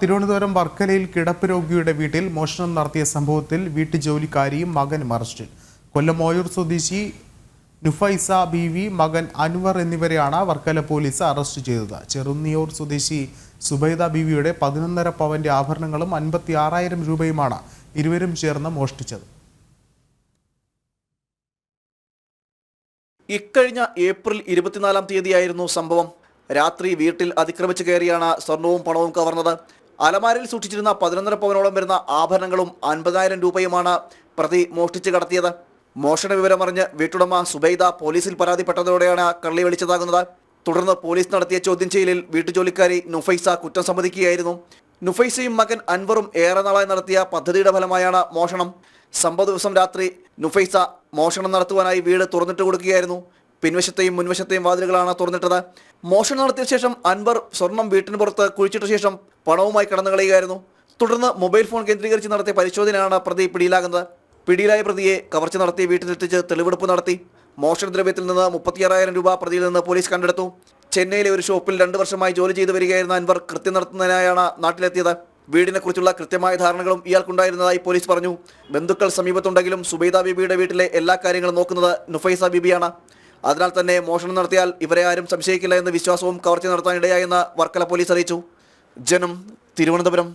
തിരുവനന്തപുരം വർക്കലയിൽ കിടപ്പ് രോഗിയുടെ വീട്ടിൽ മോഷണം നടത്തിയ സംഭവത്തിൽ വീട്ടുജോലിക്കാരിയും മകനും അറസ്റ്റിൽ കൊല്ലം മോയൂർ സ്വദേശി നുഫൈസ ബി വി മകൻ അൻവർ എന്നിവരെയാണ് വർക്കല പോലീസ് അറസ്റ്റ് ചെയ്തത്. ചെറുന്നിയൂർ സ്വദേശി സുബൈദ ബീവിയുടെ പതിനൊന്നര പവന്റെ ആഭരണങ്ങളും അൻപത്തി ആറായിരം രൂപയുമാണ് ഇരുവരും ചേർന്ന് മോഷ്ടിച്ചത്. ഇക്കഴിഞ്ഞ ഏപ്രിൽ ഇരുപത്തിനാലാം തീയതിയായിരുന്നു സംഭവം. രാത്രി വീട്ടിൽ അതിക്രമിച്ചു കയറിയാണ് സ്വർണവും പണവും കവർന്നത്. അലമാരയിൽ സൂക്ഷിച്ചിരുന്ന പതിനൊന്നര പവനോളം വരുന്ന ആഭരണങ്ങളും അൻപതിനായിരം രൂപയുമാണ് പ്രതി മോഷ്ടിച്ച് കടത്തിയത്. മോഷണ വിവരമറിഞ്ഞ് വീട്ടുടമ സുബൈദ പോലീസിൽ പരാതിപ്പെട്ടതോടെയാണ് കള്ളി വെളിച്ചതാകുന്നത്. തുടർന്ന് പോലീസ് നടത്തിയ ചോദ്യം ചെയ്യലിൽ വീട്ടുജോലിക്കാരി നുഫൈസ കുറ്റം സമ്മതിക്കുകയായിരുന്നു. നുഫൈസയും മകൻ അൻവറും ഏറെ നാളായി നടത്തിയ പദ്ധതിയുടെ ഫലമായാണ് മോഷണം. സംഭവ ദിവസം രാത്രി നുഫൈസ മോഷണം നടത്തുവാനായി വീട് തുറന്നിട്ട് കൊടുക്കുകയായിരുന്നു. പിൻവശത്തെയും മുൻവശത്തെയും വാതിലുകളാണ് തുറന്നിട്ടത്. മോഷണം നടത്തിയ ശേഷം അൻവർ സ്വർണം വീട്ടിന് പുറത്ത് കുഴിച്ചിട്ട ശേഷം പണവുമായി കടന്നു കളയുകയായിരുന്നു. തുടർന്ന് മൊബൈൽ ഫോൺ കേന്ദ്രീകരിച്ച് നടത്തിയ പരിശോധനയാണ് പ്രതി പിടിയിലാകുന്നത്. പിടിയിലായ പ്രതിയെ കവർച്ച നടത്തി വീട്ടിലെത്തിച്ച് തെളിവെടുപ്പ് നടത്തി. മോഷണദ്രവ്യത്തിൽ നിന്ന് മുപ്പത്തിയാറായിരം രൂപ പ്രതിയിൽ നിന്ന് പോലീസ് കണ്ടെടുത്തു. ചെന്നൈയിലെ ഒരു ഷോപ്പിൽ രണ്ട് വർഷമായി ജോലി ചെയ്തു വരികയായിരുന്ന അൻവർ കൃത്യം നടത്തുന്നതിനായാണ് നാട്ടിലെത്തിയത്. വീടിനെക്കുറിച്ചുള്ള കൃത്യമായ ധാരണകളും ഇയാൾക്കുണ്ടായിരുന്നതായി പോലീസ് പറഞ്ഞു. ബന്ധുക്കൾ സമീപത്തുണ്ടെങ്കിലും സുബൈദ ബീബിയുടെ വീട്ടിലെ എല്ലാ കാര്യങ്ങളും നോക്കുന്നത് നുഫൈസ ബീബിയാണ്. അതിനാൽ തന്നെ മോഷണം നടത്തിയാൽ ഇവരെ ആരും സംശയിക്കില്ല എന്ന വിശ്വാസവും കവർച്ച നടത്താനിടയായെന്ന് വർക്കല പോലീസ് അറിയിച്ചു. ജനം തിരുവനന്തപുരം.